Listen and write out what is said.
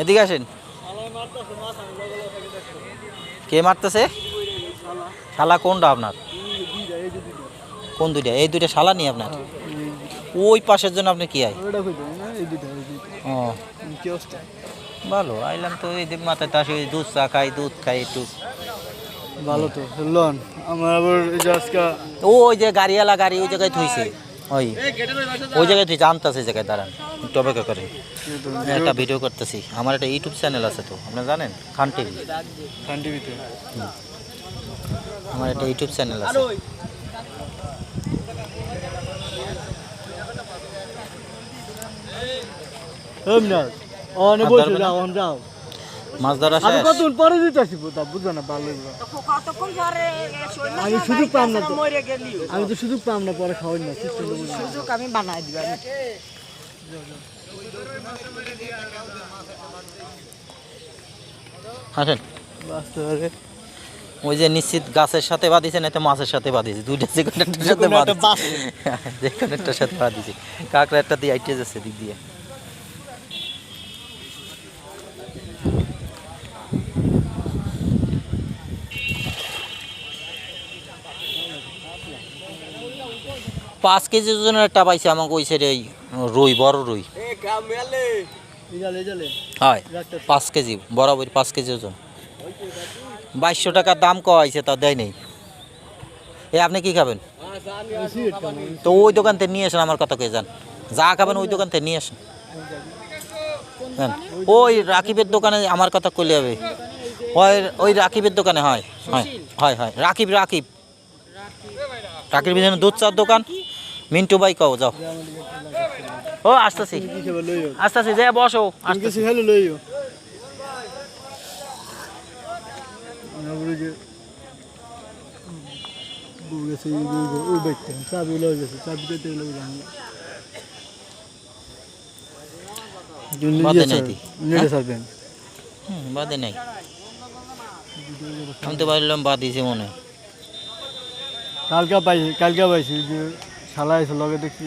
এদিকে আসেন। কে মারতেছে? শালা কোনটা আপনার? কোন দুইটা? এই দুইটা শালা নি আপনার? ওই পাশের জন্য আপনি কি আয়? ও। ভালো আইলাম তো এই দিক মাথায় তাসে দুধ চা খাই দুধ খাই একটু। ভালো তো লন আমার আবার ওই যে গাড়িওয়ালা গাড়ি ওই জায়গায় থুইছে। ওই। ওই জায়গায় থুইছে আনতেছে জায়গায় দাঁড়ান। একটু অপেক্ষা করেন। একটা ভিডিও করতেছি। আমার একটা ইউটিউব চ্যানেল আছে তো আপনি জানেন? খান টিভি খান টিভিতে আমার একটা ইউটিউব চ্যানেল আছে। এমনি অনে বসে যাও যাও। মাছ ধরা আমি কতক্ষণ পরে দিতে আসব তা বুঝো না ভালো লাগল কতক্ষণ পরে আমি সুযোগ পাম না তো। মরে গেলি আমি তো সুযোগ পাম না পরে খাওয়াই না। সুযোগ আমি বানাই দিব আমি। আসেন। ওই যে নিশ্চিত গাছের সাথে বাঁধিছে না তো মাছের সাথে বাঁধিছে? দুইটা যে কোনো একটার সাথে বাঁধিছে। যে কোনো একটার সাথে বাঁধিছে। কাঁকড়া একটা দিয়ে আইটে যাচ্ছে দিক দিয়ে। পাঁচ কেজি ওজনের একটা পাইছে আমাকে ওই সাইডে এই রুই বড় রুই। হয় পাঁচ কেজি বরাবর পাঁচ কেজি ওজন। বাইশশো টাকার দাম কওয়া হয়েছে তা দেয় নেই। এ আপনি কি খাবেন? তো ওই দোকান থেকে নিয়ে আসেন আমার কথা কে যান। যা খাবেন ওই দোকান থেকে নিয়ে আসেন। যান। ওই রাকিবের দোকানে আমার কথা কইলে হবে। ওই ওই রাকিবের দোকানে হয় হয় হয় হয়। রাকিব রাকিব। রাকিব পিছনে দুধ চার দোকান। মিন্টু ভাই কও যাও। ও আসতেছি। আসতেছি যে বসো আসতেছি। খেলে লইও বাদে নাই হুম, বাদে নাই। আমি তো ভাবলাম বাদ দিয়েছি মনে হয়। কালকে পাইছি কালকে পাইছি শালা এসে লগে দেখছি।